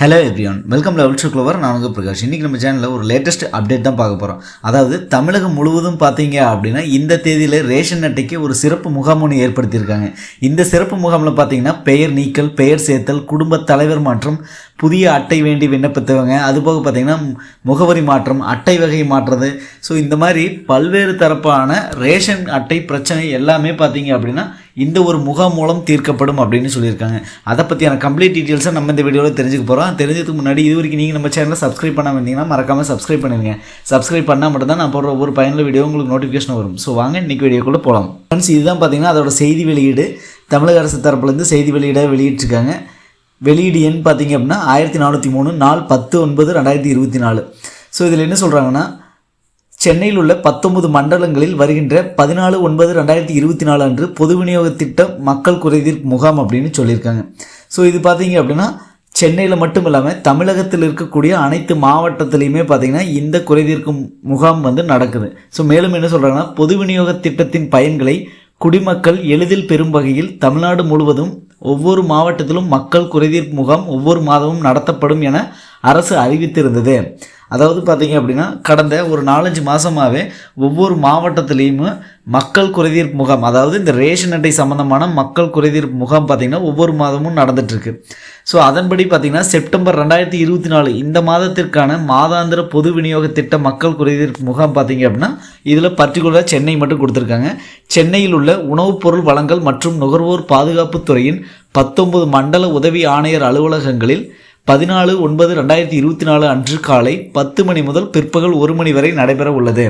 Hello everyone welcome level to clover நான் உங்கள் பிரகாஷ். இன்றைக்கி நம்ம சேனலில் ஒரு லேட்டஸ்ட் அப்டேட் தான் பார்க்க போகிறோம் அதாவது தமிழகம் முழுவதும் பார்த்தீங்க அப்படின்னா இந்த தேதியில் ரேஷன் அட்டைக்கு ஒரு சிறப்பு முகாம் ஒன்று ஏற்படுத்தியிருக்காங்க. இந்த சிறப்பு முகாமில் பார்த்தீங்கன்னா பெயர் நீக்கல் பெயர் சேர்த்தல் குடும்ப தலைவர் மாற்றம் புதிய அட்டை வேண்டி விண்ணப்பித்தவங்க அதுபோக பார்த்தீங்கன்னா முகவரி மாற்றம் அட்டை வகை மாற்றுறது. ஸோ இந்த மாதிரி பல்வேறு தரப்பான ரேஷன் அட்டை பிரச்சனை எல்லாமே பார்த்தீங்க அப்படின்னா இந்த ஒரு முகாம் மூலம் தீர்க்கப்படும் அப்படின்னு சொல்லியிருக்காங்க. அதை பற்றியான கம்ப்ளீட் டீட்டெயில்ஸை நம்ம இந்த வீடியோவில் தெரிஞ்சுக்க போகிறோம் தெரிஞ்சதுக்கு முன்னாடி இது வரைக்கும் நீங்கள் நம்ம சேனலை சப்ஸ்கிரைப் பண்ணாமல் இருந்தீங்கன்னா மறக்காமல் சப்ஸ்கிரைப் பண்ணிடுங்க. சப்ஸ்கிரைப் பண்ணால் மட்டும்தான் நான் போடுற ஒவ்வொரு பயனுள்ள வீடியோ உங்களுக்கு நோட்டிஃபிகேஷன் வரும். ஸோ வாங்க இன்றைக்கி வீடியோக்குள்ளே போகலாம் ஃப்ரெண்ட்ஸ் இதுதான் பார்த்தீங்கன்னா அதோட செய்தி வெளியீடு. தமிழக அரசு தரப்புலேருந்து செய்தி வெளியீடாக வெளியிட்டிருக்காங்க. வெளியீடு எண் பார்த்தீங்க அப்படின்னா ஆயிரத்தி நானூற்றி மூணு நாள் பத்து ஒன்பது ரெண்டாயிரத்தி இருபத்தி நாலு. ஸோ இதில் என்ன சொல்கிறாங்கன்னா சென்னையில் உள்ள பத்தொன்பது மண்டலங்களில் வருகின்ற பதினாலு ஒன்பது ரெண்டாயிரத்தி இருபத்தி நாலு அன்று பொது விநியோக திட்டம் மக்கள் குறைதீர் முகாம் அப்படின்னு சொல்லியிருக்காங்க. ஸோ இது பார்த்தீங்க அப்படின்னா சென்னையில் மட்டும் இல்லாமல் தமிழகத்தில் இருக்கக்கூடிய அனைத்து மாவட்டத்திலையுமே பார்த்திங்கன்னா இந்த குறைதீர்க்கும் முகாம் வந்து நடக்குது. ஸோ மேலும் என்ன சொல்கிறாங்கன்னா பொது விநியோக திட்டத்தின் பயன்களை குடிமக்கள் எளிதில் பெறும் வகையில் தமிழ்நாடு முழுவதும் ஒவ்வொரு மாவட்டத்திலும் மக்கள் குறைதீர் முகாம் ஒவ்வொரு மாதமும் நடத்தப்படும் என அரசு அறிவித்திருந்தது. அதாவது பார்த்தீங்க அப்படின்னா கடந்த ஒரு நாலஞ்சு மாதமாகவே ஒவ்வொரு மாவட்டத்துலேயும் மக்கள் குறைதீர்ப்பு முகாம் அதாவது இந்த ரேஷன் அட்டை சம்மந்தமான மக்கள் குறைதீர்ப்பு முகாம் பார்த்திங்கன்னா ஒவ்வொரு மாதமும் நடந்துகிட்ருக்கு ஸோ அதன்படி பார்த்திங்கன்னா செப்டம்பர் ரெண்டாயிரத்தி இருபத்தி நாலு இந்த மாதத்திற்கான மாதாந்திர பொது விநியோக திட்ட மக்கள் குறைதீர்ப்பு முகாம் பார்த்திங்க அப்படின்னா இதில் பர்டிகுலராக சென்னை மட்டும் கொடுத்துருக்காங்க. சென்னையில் உள்ள உணவுப் பொருள் வழங்கல் மற்றும் நுகர்வோர் பாதுகாப்புத் துறையின் பத்தொன்பது மண்டல உதவி ஆணையர் அலுவலகங்களில் பதினாலு ஒன்பது ரெண்டாயிரத்தி இருபத்தி நாலு அன்று காலை பத்து மணி முதல் பிற்பகல் ஒரு மணி வரை நடைபெற உள்ளது.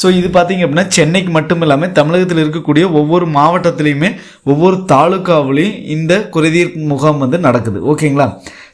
ஸோ இது பார்த்தீங்க அப்படின்னா சென்னைக்கு மட்டும் இல்லாமல் தமிழகத்தில் இருக்கக்கூடிய ஒவ்வொரு மாவட்டத்திலையுமே ஒவ்வொரு தாலுக்காவிலையும் இந்த குறைதீர் முகாம் வந்து நடக்குது. ஓகேங்களா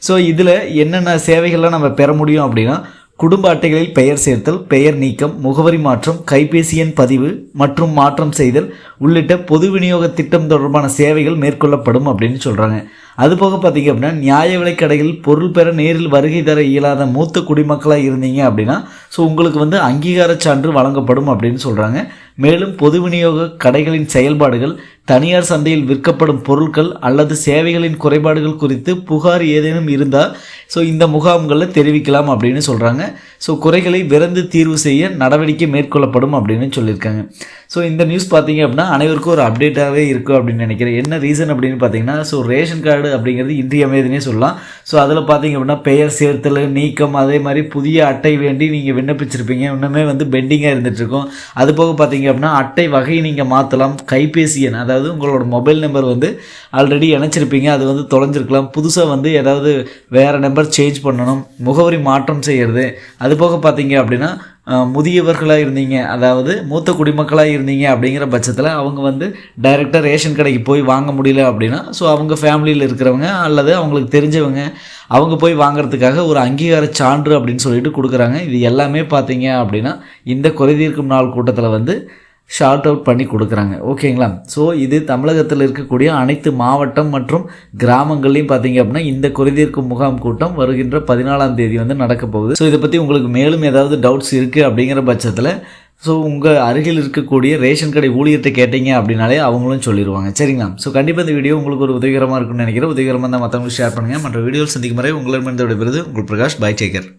ஸோ இதில் என்னென்ன சேவைகள்லாம் நம்ம பெற முடியும் அப்படின்னா குடும்ப அட்டைகளில் பெயர் சேர்த்தல் பெயர் நீக்கம் முகவரி மாற்றம் கைபேசி எண் பதிவு மற்றும் மாற்றம் செய்தல் உள்ளிட்ட பொது விநியோக திட்டம் தொடர்பான சேவைகள் மேற்கொள்ளப்படும் அப்படின்னு சொல்கிறாங்க அதுபோக பார்த்தீங்க அப்படின்னா நியாய விலைக்கடையில் பொருள் பெற நேரில் வருகை தர இயலாத மூத்த குடிமக்களாக இருந்தீங்க அப்படின்னா ஸோ உங்களுக்கு வந்து அங்கீகார சான்று வழங்கப்படும் அப்படின்னு சொல்கிறாங்க மேலும் பொது விநியோக கடைகளின் செயல்பாடுகள் தனியார் சந்தையில் விற்கப்படும் பொருட்கள் அல்லது சேவைகளின் குறைபாடுகள் குறித்து புகார் ஏதேனும் இருந்தால் ஸோ இந்த முகாம்களில் தெரிவிக்கலாம் அப்படின்னு சொல்கிறாங்க ஸோ குறைகளை விரைந்து தீர்வு செய்ய நடவடிக்கை மேற்கொள்ளப்படும் அப்படின்னு சொல்லியிருக்காங்க. ஸோ இந்த நியூஸ் பார்த்தீங்க அப்படின்னா அனைவருக்கும் ஒரு அப்டேட்டாகவே இருக்கும் அப்படின்னு நினைக்கிறேன். என்ன ரீசன் அப்படின்னு பார்த்தீங்கன்னா ஸோ ரேஷன் கார்டு அப்படிங்கிறது இன்றியமையதுன்னே சொல்லலாம். ஸோ அதில் பார்த்தீங்க அப்படின்னா பெயர் சேர்த்தல் நீக்கம் அதே மாதிரி புதிய அட்டை வேண்டி நீங்கள் விண்ணப்பிச்சிருப்பீங்க. இன்னுமே வந்து பெண்டிங்காக இருந்துகிட்ருக்கும் அது போக பார்த்தீங்க அப்படின்னா அட்டை வகையை நீங்கள் மாற்றலாம் கைபேசி எண் அதாவது உங்களோட மொபைல் நம்பர் வந்து ஆல்ரெடி இணைச்சிருப்பீங்க. அது வந்து தொலைஞ்சிருக்கலாம். புதுசாக வந்து ஏதாவது வேறு நம்பர் சேஞ்ச் பண்ணணும். முகவரி மாற்றம் செய்கிறது அது போக பார்த்தீங்க அப்படின்னா முதியவர்களாக இருந்தீங்க. அதாவது மூத்த குடிமக்களாக இருந்தீங்க அப்படிங்கிற பட்சத்தில் அவங்க வந்து டைரெக்டாக ரேஷன் கடைக்கு போய் வாங்க முடியல அப்படின்னா ஸோ அவங்க ஃபேமிலியில் இருக்கிறவங்க அல்லது அவங்களுக்கு தெரிஞ்சவங்க அவங்க போய் வாங்குறதுக்காக ஒரு அங்கீகார சான்று அப்படின்னு சொல்லிட்டு கொடுக்குறாங்க. இது எல்லாமே பார்த்தீங்க அப்படின்னா இந்த குறைதீர்க்கும் நாள் கூட்டத்தில் வந்து ஷார்ட் அவுட் பண்ணி கொடுக்குறாங்க. ஓகேங்களா ஸோ இது தமிழகத்தில் இருக்கக்கூடிய அனைத்து மாவட்டம் மற்றும் கிராமங்கள்லையும் பார்த்தீங்க அப்படின்னா இந்த குறைதீர்க்கும் முகாம் கூட்டம் வருகின்ற பதினாலாம் தேதி வந்து நடக்க போகுது. ஸோ இதை பற்றி உங்களுக்கு மேலும் ஏதாவது டவுட்ஸ் இருக்குது அப்படிங்கிற பட்சத்தில் ஸோ உங்கள் அருகில் இருக்கக்கூடிய ரேஷன் கடை ஊழியர்கிட்ட கேட்டீங்க அப்படின்னாலே அவங்களும் சொல்லிடுவாங்க. சரிங்களா? ஸோ கண்டிப்பாக இந்த வீடியோ உங்களுக்கு ஒரு உதவிகரமாக இருக்கும்னு நினைக்கிறேன். உதவிகரமாக தான் மற்றவங்களுக்கு ஷேர் பண்ணுங்கள் மற்ற வீடியோ சந்திக்கும் முறை உங்களிடமிருந்து விடைபெறுது உங்கள் பிரகாஷ் பை டேக்கர்